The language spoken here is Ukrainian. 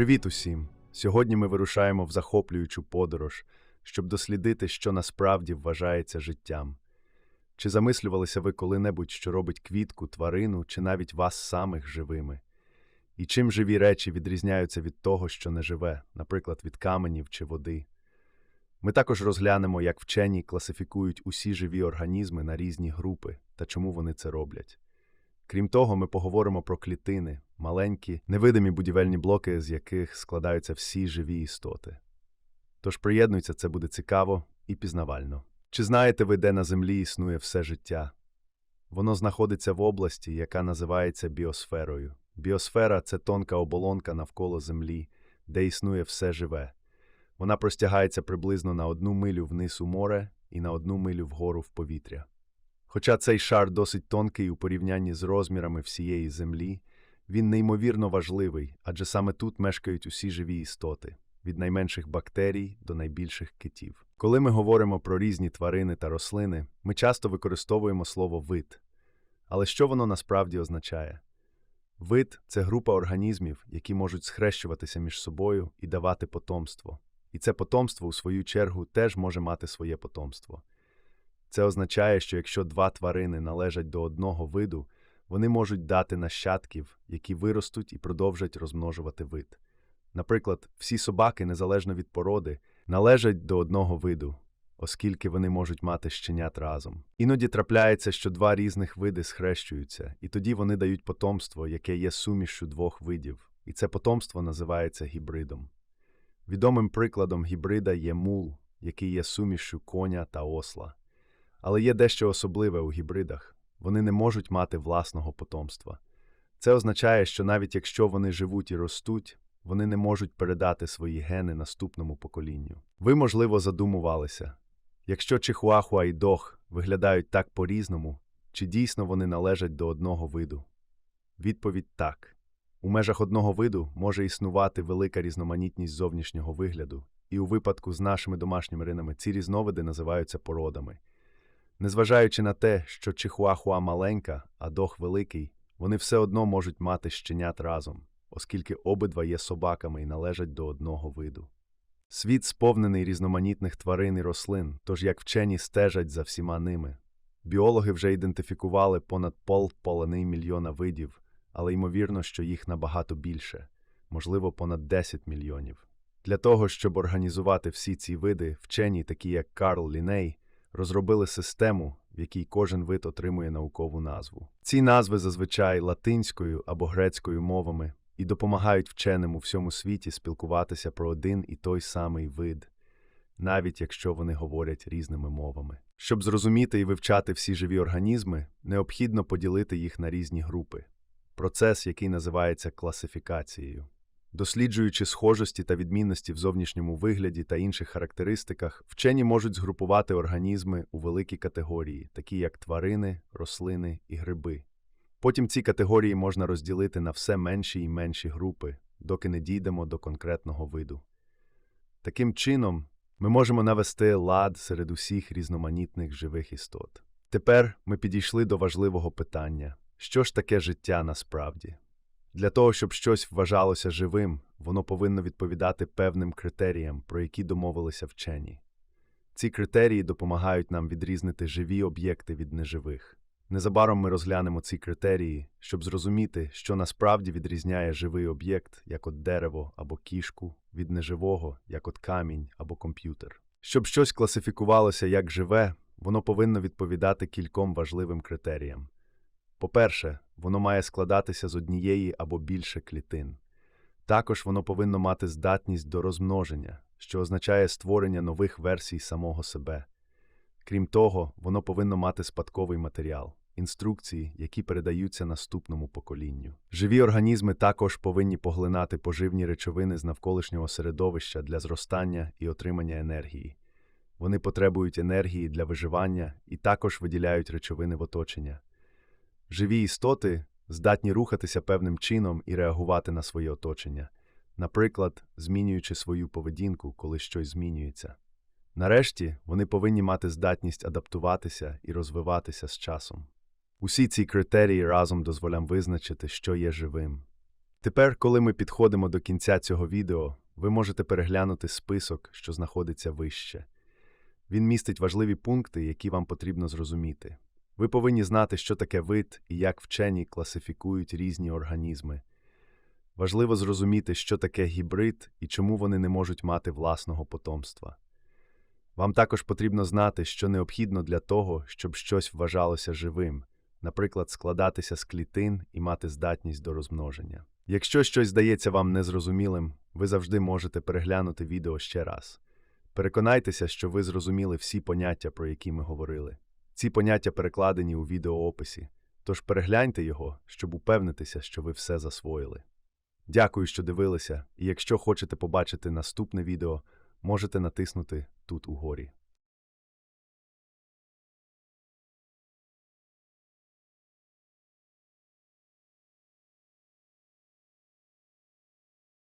Привіт усім! Сьогодні ми вирушаємо в захоплюючу подорож, щоб дослідити, що насправді вважається життям. Чи замислювалися ви коли-небудь, що робить квітку, тварину чи навіть вас самих живими? І чим живі речі відрізняються від того, що не живе, наприклад, від каменів чи води? Ми також розглянемо, як вчені класифікують усі живі організми на різні групи та чому вони це роблять. Крім того, ми поговоримо про клітини, маленькі, невидимі будівельні блоки, з яких складаються всі живі істоти. Тож приєднуйся, це буде цікаво і пізнавально. Чи знаєте ви, де на Землі існує все життя? Воно знаходиться в області, яка називається біосферою. Біосфера це тонка оболонка навколо Землі, де існує все живе. Вона простягається приблизно на одну милю вниз у море і на одну милю вгору в повітря. Хоча цей шар досить тонкий у порівнянні з розмірами всієї Землі, він неймовірно важливий, адже саме тут мешкають усі живі істоти, від найменших бактерій до найбільших китів. Коли ми говоримо про різні тварини та рослини, ми часто використовуємо слово вид. Але що воно насправді означає? Вид це група організмів, які можуть схрещуватися між собою і давати потомство. І це потомство, у свою чергу, теж може мати своє потомство. Це означає, що якщо два тварини належать до одного виду, вони можуть дати нащадків, які виростуть і продовжать розмножувати вид. Наприклад, всі собаки, незалежно від породи, належать до одного виду, оскільки вони можуть мати щенят разом. Іноді трапляється, що два різних види схрещуються, і тоді вони дають потомство, яке є сумішшю двох видів, і це потомство називається гібридом. Відомим прикладом гібрида є мул, який є сумішшю коня та осла. Але є дещо особливе у гібридах вони не можуть мати власного потомства. Це означає, що навіть якщо вони живуть і ростуть, вони не можуть передати свої гени наступному поколінню. Ви, можливо, задумувалися якщо чихуахуа і дог виглядають так по-різному, чи дійсно вони належать до одного виду? Відповідь так. У межах одного виду може існувати велика різноманітність зовнішнього вигляду, і у випадку з нашими домашніми ринами ці різновиди називаються породами. Незважаючи на те, що чихуахуа маленька, а дог великий, вони все одно можуть мати щенят разом, оскільки обидва є собаками і належать до одного виду. Світ сповнений різноманітних тварин і рослин, тож як вчені стежать за всіма ними. Біологи вже ідентифікували понад полполовини мільйона видів, але ймовірно, що їх набагато більше, можливо, понад 10 мільйонів. Для того, щоб організувати всі ці види, вчені, такі як Карл Ліней, розробили систему, в якій кожен вид отримує наукову назву. Ці назви зазвичай латинською або грецькою мовами і допомагають вченим у всьому світі спілкуватися про один і той самий вид, навіть якщо вони говорять різними мовами. Щоб зрозуміти і вивчати всі живі організми, необхідно поділити їх на різні групи процес, який називається класифікацією. Досліджуючи схожості та відмінності в зовнішньому вигляді та інших характеристиках, вчені можуть згрупувати організми у великі категорії, такі як тварини, рослини і гриби. Потім ці категорії можна розділити на все менші і менші групи, доки не дійдемо до конкретного виду. Таким чином, ми можемо навести лад серед усіх різноманітних живих істот. Тепер ми підійшли до важливого питання що ж таке життя насправді? Для того, щоб щось вважалося живим, воно повинно відповідати певним критеріям, про які домовилися вчені. Ці критерії допомагають нам відрізнити живі об'єкти від неживих. Незабаром ми розглянемо ці критерії, щоб зрозуміти, що насправді відрізняє живий об'єкт, як от дерево або кішку, від неживого, як от камінь або комп'ютер. Щоб щось класифікувалося як живе, воно повинно відповідати кільком важливим критеріям. По-перше, воно має складатися з однієї або більше клітин. Також воно повинно мати здатність до розмноження, що означає створення нових версій самого себе. Крім того, воно повинно мати спадковий матеріал, інструкції, які передаються наступному поколінню. Живі організми також повинні поглинати поживні речовини з навколишнього середовища для зростання і отримання енергії. Вони потребують енергії для виживання і також виділяють речовини в оточення. Живі істоти здатні рухатися певним чином і реагувати на своє оточення, наприклад, змінюючи свою поведінку, коли щось змінюється. Нарешті вони повинні мати здатність адаптуватися і розвиватися з часом. Усі ці критерії разом дозволям визначити, що є живим. Тепер, коли ми підходимо до кінця цього відео, ви можете переглянути список, що знаходиться вище. Він містить важливі пункти, які вам потрібно зрозуміти. Ви повинні знати, що таке вид і як вчені класифікують різні організми. Важливо зрозуміти, що таке гібрид і чому вони не можуть мати власного потомства. Вам також потрібно знати, що необхідно для того, щоб щось вважалося живим, наприклад, складатися з клітин і мати здатність до розмноження. Якщо щось здається вам незрозумілим, ви завжди можете переглянути відео ще раз. Переконайтеся, що ви зрозуміли всі поняття, про які ми говорили. Ці поняття перекладені у відеоописі, тож перегляньте його, щоб упевнитися, що ви все засвоїли. Дякую, що дивилися, і якщо хочете побачити наступне відео, можете натиснути тут угорі.